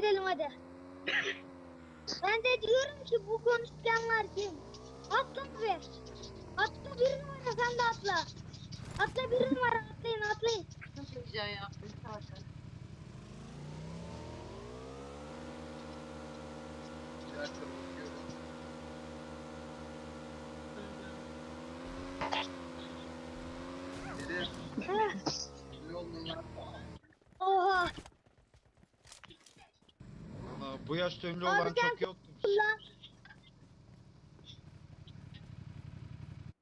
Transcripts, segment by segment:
gidelim hadi. ben de diyorum ki bu konuşanlar kim? Atla be. Atla bir numara sen de atla. Atla bir numara atlayın atlayın. Çok güzel yaptın zaten. Bir dakika bakıyorum. Biri Heh. yolundan Oha. Valla bu yaşta ünlü Abi olan sen çok yoktur. Ulan.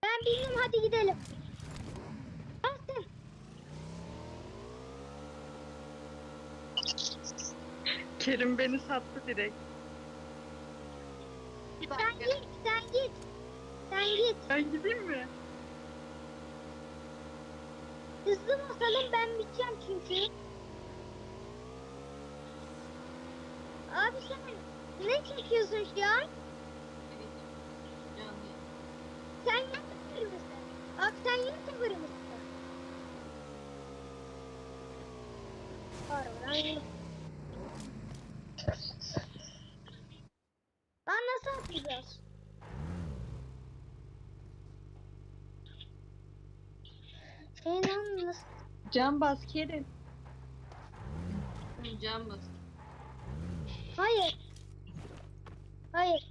Ben bildim hadi gidelim. Kerim beni sattı direkt. Sen git sen git. Sen git. Ben gideyim mi? Hızlı basalım ben biteceğim çünkü. Abi sen ne çekiyorsun şu an? Evet. Canlı. Sen YouTuber mısın? Bak sen YouTuber mısın? Harbiden Lan nasıl atlayacağız? Şey lan nasıl? Can bas Kerim. Can bas. Hayır. Hayır.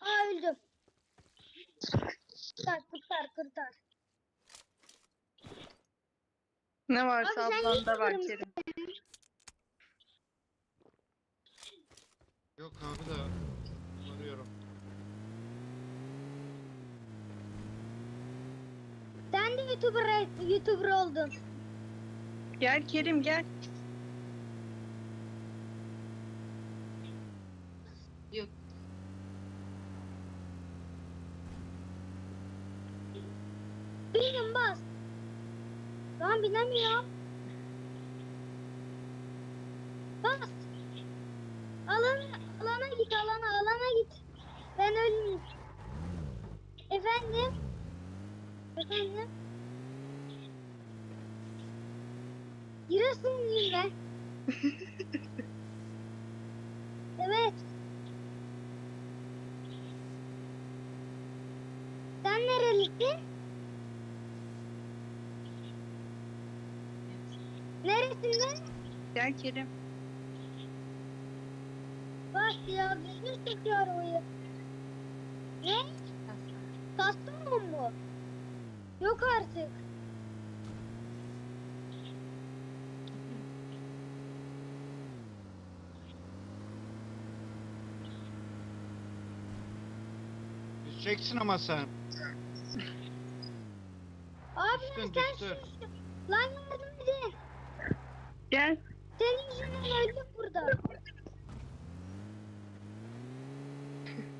Aa öldüm. Kurtar kurtar kurtar. Ne varsa Abi sen ablanda var Kerim. Yok abi de arıyorum. Sen de YouTuber, YouTuber oldun. Gel Kerim gel. Yok. Benim bas. Lan binemiyorum. Bas. Alana, alana git alana alana git. Ben ölmeyeyim. Efendim? Efendim? Giresunluyum ben. evet. Sen nerelisin? Neresinden? Gel Kerim. Bak ya düzgün çekiyor arabayı. Ne? Kastamonu mu? Yok artık. Düşeceksin ama sen. Abi Düştün, sen düştün. şu- Lan yardım edin. Gel. Senin yüzünden öldük burada.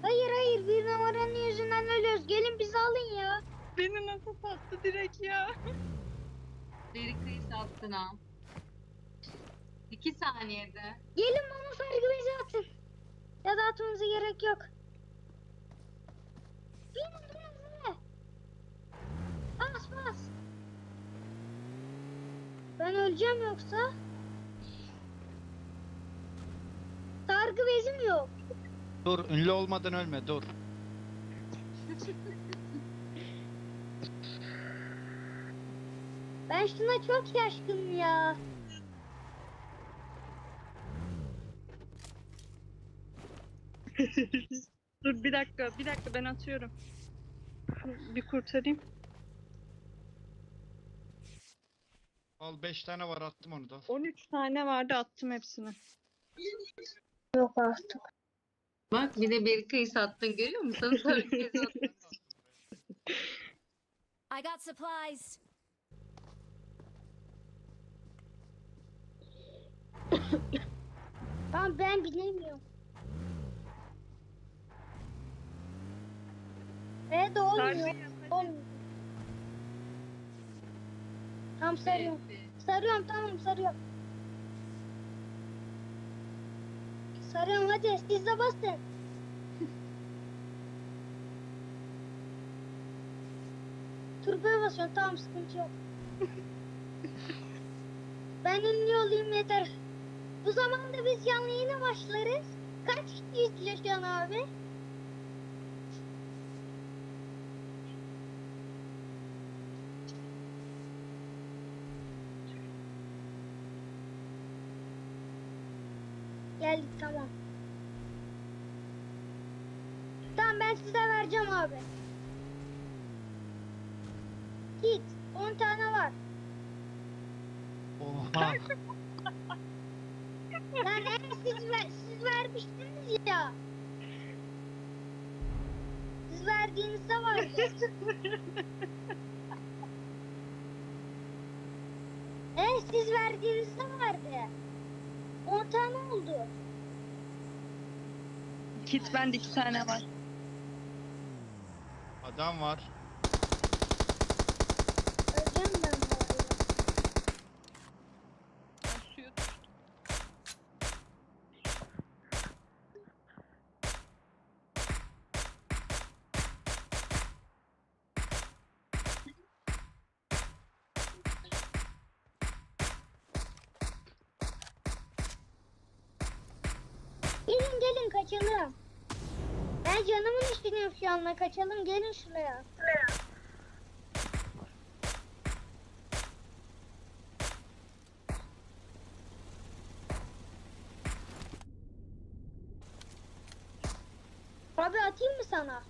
Hayır hayır bir numaranın yüzünden ölüyoruz. Gelin bizi alın ya. Beni nasıl sattı direkt ya? Deri kıyısı attın ha. İki saniyede. Gelin bana sargı bezi atın. Ya da atmanıza gerek yok. Binin binin binin. Bas bas. Ben öleceğim yoksa. Sargı bezim yok. Dur ünlü olmadan ölme dur. Ben şuna çok şaşkınım ya. Dur bir dakika bir dakika ben atıyorum. Bir kurtarayım. Al 5 tane var attım onu da. 13 tane vardı attım hepsini. Yok artık. Bak bir de beri kıyısı attın görüyor musun? Sana. I got supplies. Tamam ben bilemiyorum. Evet olmuyor. Sargı yap, hadi. Olmuyor. Tamam sarıyorum. Sarıyorum tamam sarıyorum. Sarıyorum hadi siz de basın. Turboya basıyorum tamam sıkıntı yok. Ben ünlü olayım yeter. Bu zamanda biz canlı yayına başlarız. Kaç kişi izliyor şu an abi? Geldik tamam. Tamam ben size vereceğim abi. Git 10 tane var. Oha. Lan en siz, ver, siz vermiştiniz ya. Siz verdiğinizde vardı. en siz verdiğinizde vardı. 10 tane oldu. Kit bende iki tane var. Adam var. Öleceğim ben bu arada. Ben suya düştüm. Gelin gelin kaçalım. Ben canımın üstüneyim şu anda kaçalım gelin şuraya. Abi atayım mı sana?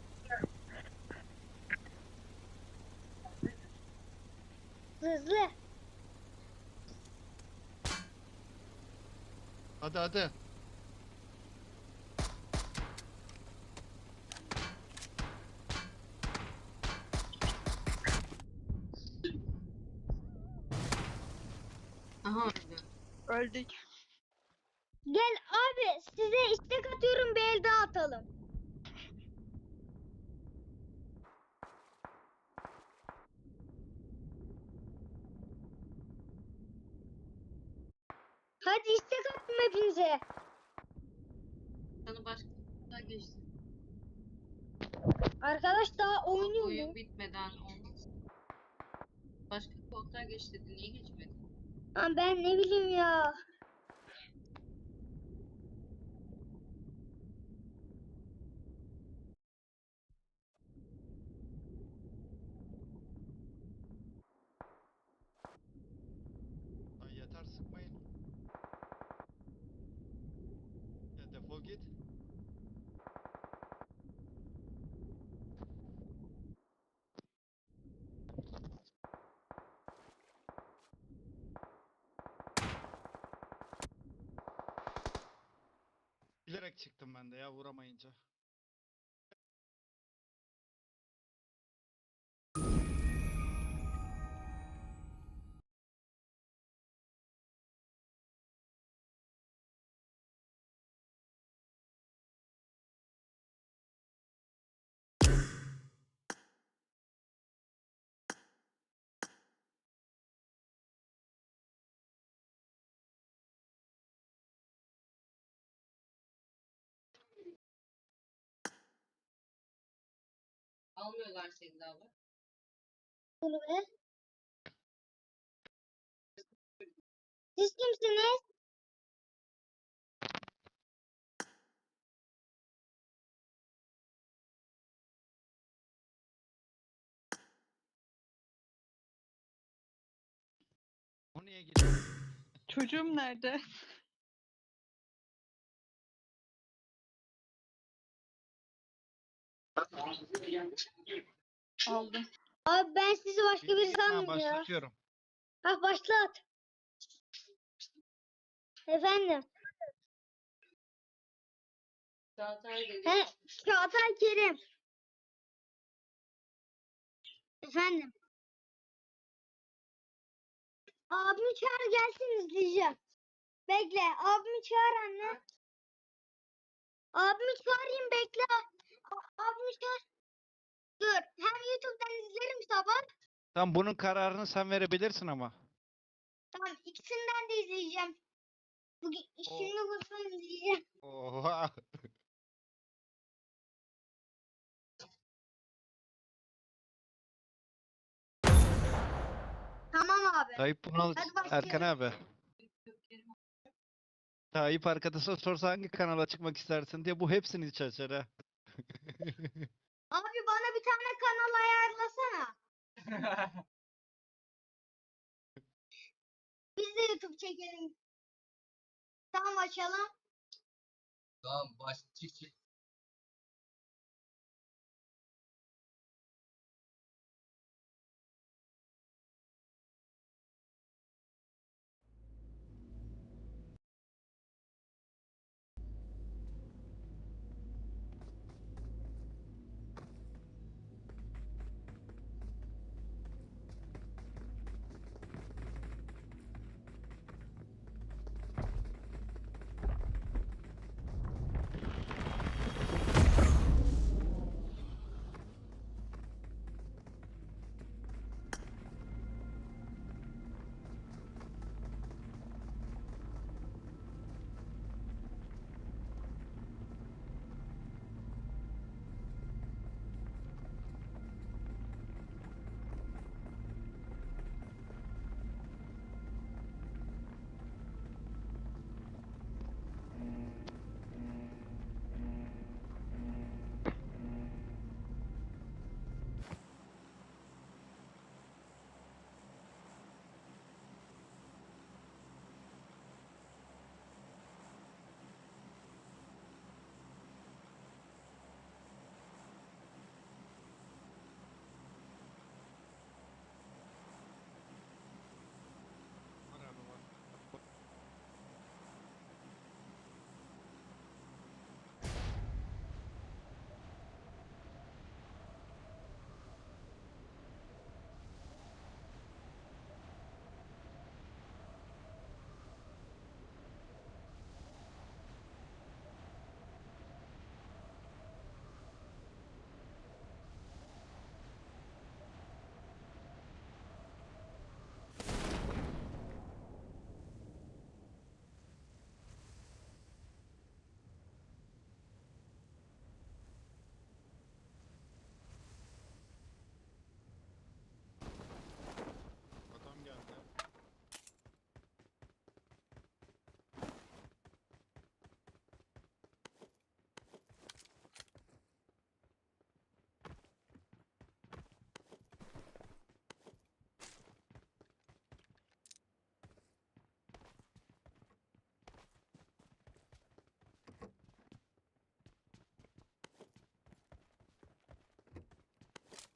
Hızlı. Hadi hadi. Aha öldü. Öldük. Gel abi size istek atıyorum bir el daha atalım. Hadi istek attım hepinize. Sana başka bir geçti. Arkadaş daha oynuyor Oyun bitmeden olmaz. Başka koltuğa geç dedi. Niye geçmedi? Lan ben ne bileyim ya. Lan yeter sıkmayın. Ya defol git. Çıktım ben de ya vuramayınca. Almıyorlar seni daha bak. Bunu be. Siz kimsiniz? O niye gidiyor? Çocuğum nerede? Aldım. Abi ben sizi başka biri sandım ya. Başlatıyorum. Ha başlat. Efendim. Çağatay dedi. He, Çağatay Kerim. Efendim. Abimi çağır gelsin izleyeceğim. Bekle. Abimi çağır anne. Abimi çağırayım bekle. A- abimi çağır. Dur. Hem YouTube'dan izlerim sabah. Tamam bunun kararını sen verebilirsin ama. Tamam ikisinden de izleyeceğim. Bugün şimdi bulsam izleyeceğim. Oha. Tamam abi. Tayyip Hadi başlayalım. Erkan abi. Tayyip arkadaşa sorsa hangi kanala çıkmak istersin diye bu hepsini iç açar ha. Abi bana bir tane kanal ayarlasana. Biz de YouTube çekelim. Tamam açalım. Tamam baş çık çık.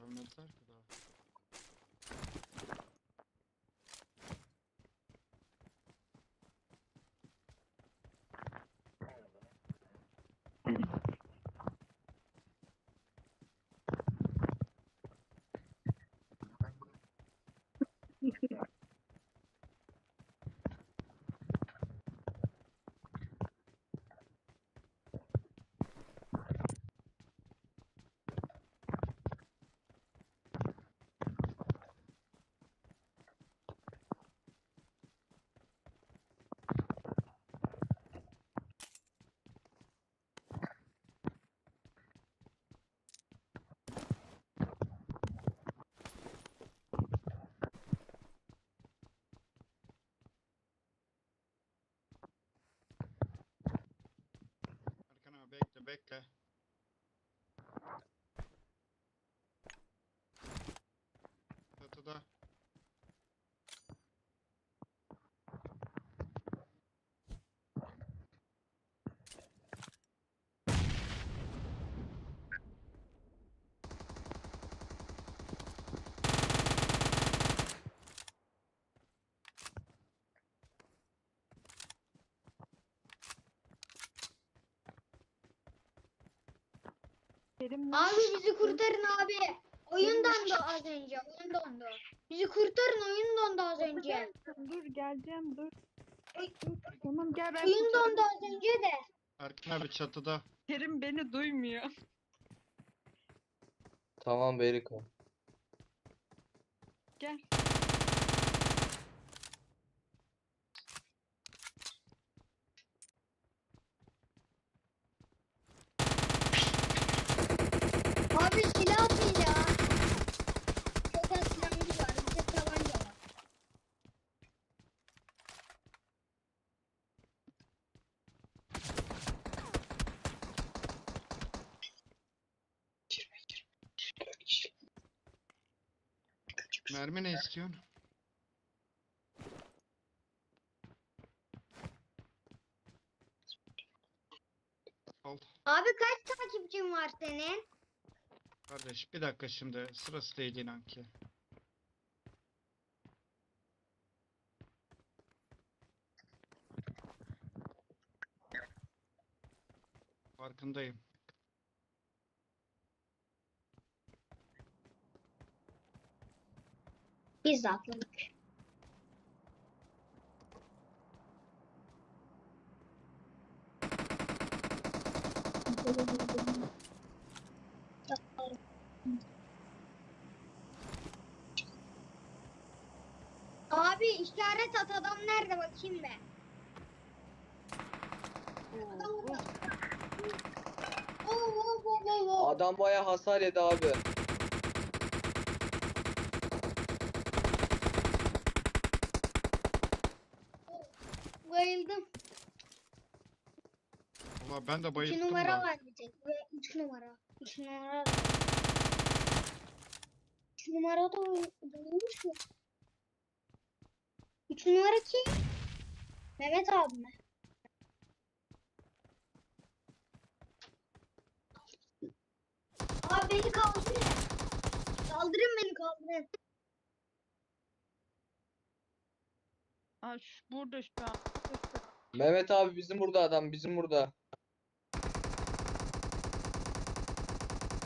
Ölmediler ki daha. Erkan abi bekle bekle. Çatıda. Kerim Abi bizi kurtarın abi. Oyun dondu az önce. Oyun dondu. Bizi kurtarın oyun dondu az önce. dur geleceğim dur. Oy. Tamam gel ben Oyun dondu az önce de. Erkan abi çatıda. Kerim beni duymuyor. Tamam Berika. Gel. Abi silah atın ya. Çok az silahımız var. Bir tek tabanca var. Mermi ne istiyorsun? Al. Abi kaç takipçin var senin? Kardeş bir dakika şimdi sırası değil inan ki. Farkındayım. Biz de atladık. Abi işaret at adam nerede bakayım be. Adam baya hasar yedi abi. Bayıldım. Valla ben de bayıldım numara da. var bir tek. Ve üç numara. Üç numara. Üç numara da oynamış mı? Üç numara kim? Mehmet abi mi? Abi beni kaldırın. Kaldırın beni kaldırın. Aa, an. Burada şu an. Mehmet abi bizim burada adam bizim burada.